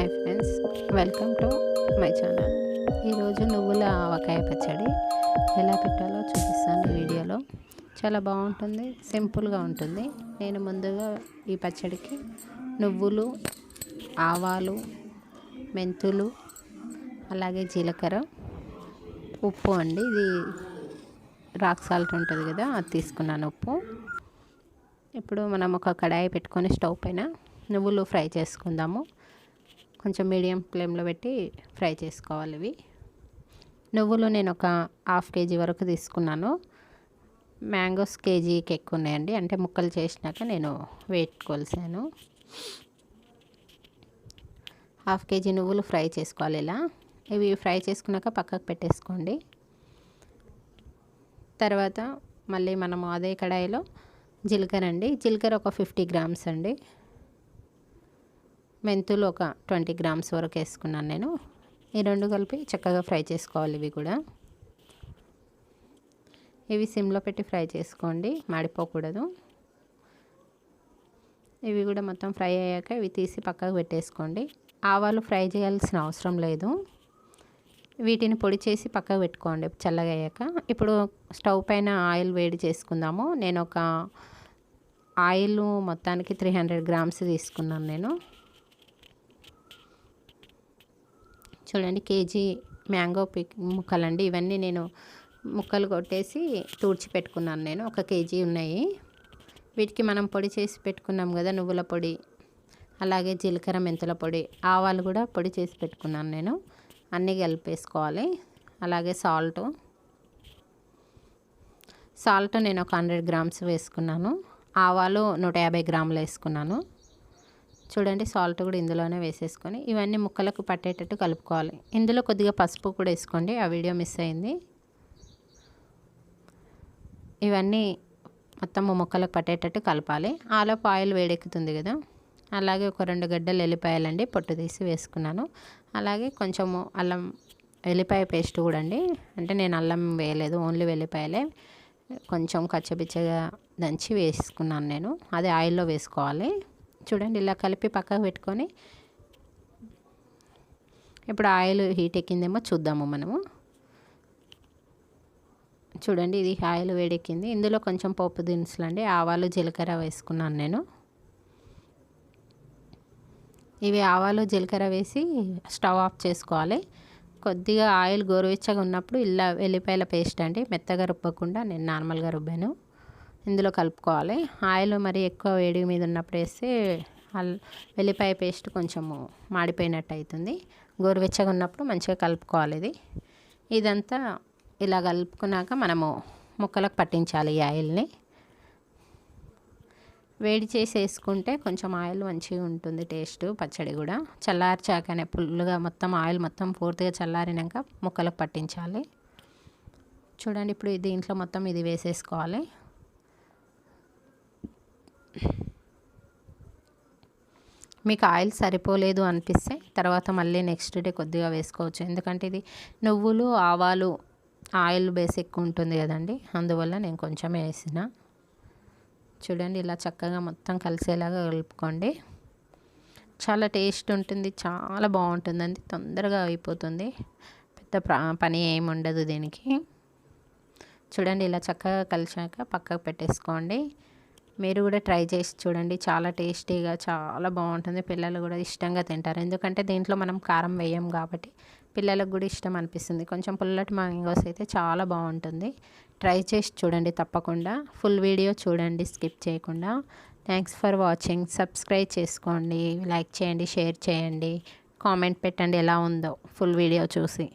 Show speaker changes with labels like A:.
A: Hi friends welcome to my channel. ఈరోజు నువ్వుల ఆవకాయ పచ్చడి ఎలా పెట్టాలో చూపిస్తాను ఈ వీడియోలో. చాలా బాగుంటుంది సింపుల్గా ఉంటుంది. నేను ముందుగా ఈ పచ్చడికి నువ్వులు ఆవాలు మెంతులు అలాగే జీలకర్ర ఉప్పు అండి. ఇది రాక్ సాల్ట్ ఉంటుంది కదా అది తీసుకున్నాను ఉప్పు. ఇప్పుడు మనం ఒక కడాయి పెట్టుకొని స్టవ్ పైన నువ్వులు ఫ్రై చేసుకుందాము. కొంచెం మీడియం ఫ్లేమ్లో పెట్టి ఫ్రై చేసుకోవాలి ఇవి. నువ్వులు నేను ఒక హాఫ్ కేజీ వరకు తీసుకున్నాను. మ్యాంగోస్ కేజీకి ఎక్కువ ఉన్నాయండి. అంటే ముక్కలు చేసినాక నేను వెయిట్ కొలిసాను. హాఫ్ కేజీ నువ్వులు ఫ్రై చేసుకోవాలి ఇలా. ఇవి ఫ్రై చేసుకున్నాక పక్కకు పెట్టేసుకోండి. తర్వాత మళ్ళీ మనము అదే కడాయిలో జీలకర్ర అండి. జీలకర్ర ఒక ఫిఫ్టీ గ్రామ్స్ అండి. మెంతులు ఒక ట్వంటీ గ్రామ్స్ వరకు వేసుకున్నాను నేను. ఈ రెండు కలిపి చక్కగా ఫ్రై చేసుకోవాలి ఇవి కూడా. ఇవి సిమ్లో పెట్టి ఫ్రై చేసుకోండి మాడిపోకూడదు. ఇవి కూడా మొత్తం ఫ్రై అయ్యాక ఇవి తీసి పక్కకు పెట్టేసుకోండి. ఆవాలు ఫ్రై చేయాల్సిన అవసరం లేదు. వీటిని పొడి చేసి పక్కకు పెట్టుకోండి చల్లగా అయ్యాక. ఇప్పుడు స్టవ్ పైన ఆయిల్ వేడి చేసుకుందాము. నేను ఒక ఆయిల్ మొత్తానికి త్రీ హండ్రెడ్ గ్రామ్స్ తీసుకున్నాను నేను. చూడండి కేజీ మ్యాంగో పిక్ ముక్కలండి. ఇవన్నీ నేను ముక్కలు కొట్టేసి తూడ్చి పెట్టుకున్నాను నేను. ఒక కేజీ ఉన్నాయి. వీటికి మనం పొడి చేసి పెట్టుకున్నాం కదా నువ్వుల పొడి అలాగే జీలకర్ర మెంతుల పొడి ఆవాలు కూడా పొడి చేసి పెట్టుకున్నాను నేను. అన్నీ కలిపేసుకోవాలి. అలాగే సాల్ట్. సాల్ట్ నేను ఒక హండ్రెడ్ గ్రామ్స్ వేసుకున్నాను. ఆవాలు నూట యాభై గ్రాములు వేసుకున్నాను. చూడండి సాల్ట్ కూడా ఇందులోనే వేసేసుకొని ఇవన్నీ ముక్కలకు పట్టేటట్టు కలుపుకోవాలి. ఇందులో కొద్దిగా పసుపు కూడా వేసుకోండి ఆ వీడియో మిస్ అయింది. ఇవన్నీ మొత్తం ముక్కలకు పట్టేటట్టు కలపాలి. ఆలోపు ఆయిల్ వేడెక్కుతుంది కదా అలాగే ఒక రెండు గడ్డలు ఎల్లిపాయలండి పొట్టు తీసి వేసుకున్నాను. అలాగే కొంచెము అల్లం వెల్లిపాయ పేస్ట్ కూడా అండి. అంటే నేను అల్లం వేయలేదు ఓన్లీ వెల్లిపాయలే. కొంచెం కచ్చబిచ్చగా దంచి వేసుకున్నాను నేను అది ఆయిల్లో వేసుకోవాలి. చూడండి ఇలా కలిపి పక్కకు పెట్టుకొని ఇప్పుడు ఆయిల్ హీట్ ఎక్కిందేమో చూద్దాము మనము. చూడండి ఇది ఆయిల్ వేడెక్కింది. ఇందులో కొంచెం పోపు దినుసులు అండి ఆవాలు జీలకర్ర వేసుకున్నాను నేను. ఇవి ఆవాలు జీలకర్ర వేసి స్టవ్ ఆఫ్ చేసుకోవాలి. కొద్దిగా ఆయిల్ గోరువెచ్చగా ఉన్నప్పుడు ఇలా వెల్లిపాయల పేస్ట్ అండి మెత్తగా రుబ్బకుండా నేను నార్మల్గా రుబ్బాను. ఇందులో కలుపుకోవాలి. ఆయిల్ మరి ఎక్కువ వేడి మీద ఉన్నప్పుడు వేస్తే వెల్లిపాయ పేస్ట్ కొంచెము మాడిపోయినట్టు అవుతుంది గోరువెచ్చగా ఉన్నప్పుడు మంచిగా కలుపుకోవాలి ఇది. ఇదంతా ఇలా కలుపుకున్నాక మనము ముక్కలకు పట్టించాలి ఈ ఆయిల్ని. వేడి చేసి వేసుకుంటే కొంచెం ఆయిల్ మంచిగా ఉంటుంది టేస్ట్ పచ్చడి కూడా. చల్లార్చాకనే ఫుల్గా మొత్తం ఆయిల్ మొత్తం పూర్తిగా చల్లారినాక ముక్కలకు పట్టించాలి. చూడండి ఇప్పుడు దీంట్లో మొత్తం ఇది వేసేసుకోవాలి. మీకు ఆయిల్ సరిపోలేదు అనిపిస్తే తర్వాత మళ్ళీ నెక్స్ట్ డే కొద్దిగా వేసుకోవచ్చు. ఎందుకంటే ఇది నువ్వులు ఆవాలు ఆయిల్ బేస్ ఎక్కువ ఉంటుంది కదండి. అందువల్ల నేను కొంచెం వేసిన. చూడండి ఇలా చక్కగా మొత్తం కలిసేలాగా కలుపుకోండి. చాలా టేస్ట్ ఉంటుంది చాలా బాగుంటుందండి తొందరగా అయిపోతుంది. పెద్ద పని ఏమి ఉండదు దీనికి. చూడండి ఇలా చక్కగా కలిసాక పక్కకు పెట్టేసుకోండి. మీరు కూడా ట్రై చేసి చూడండి. చాలా టేస్టీగా చాలా బాగుంటుంది. పిల్లలు కూడా ఇష్టంగా తింటారు. ఎందుకంటే దీంట్లో మనం కారం వేయం కాబట్టి పిల్లలకు కూడా ఇష్టం అనిపిస్తుంది. కొంచెం పుల్లటి మ్యాంగోస్ అయితే చాలా బాగుంటుంది. ట్రై చేసి చూడండి తప్పకుండా. ఫుల్ వీడియో చూడండి స్కిప్ చేయకుండా. Thanks for watching. సబ్స్క్రైబ్ చేసుకోండి. లైక్ చేయండి షేర్ చేయండి. కామెంట్ పెట్టండి ఎలా ఉందో. ఫుల్ వీడియో చూసి.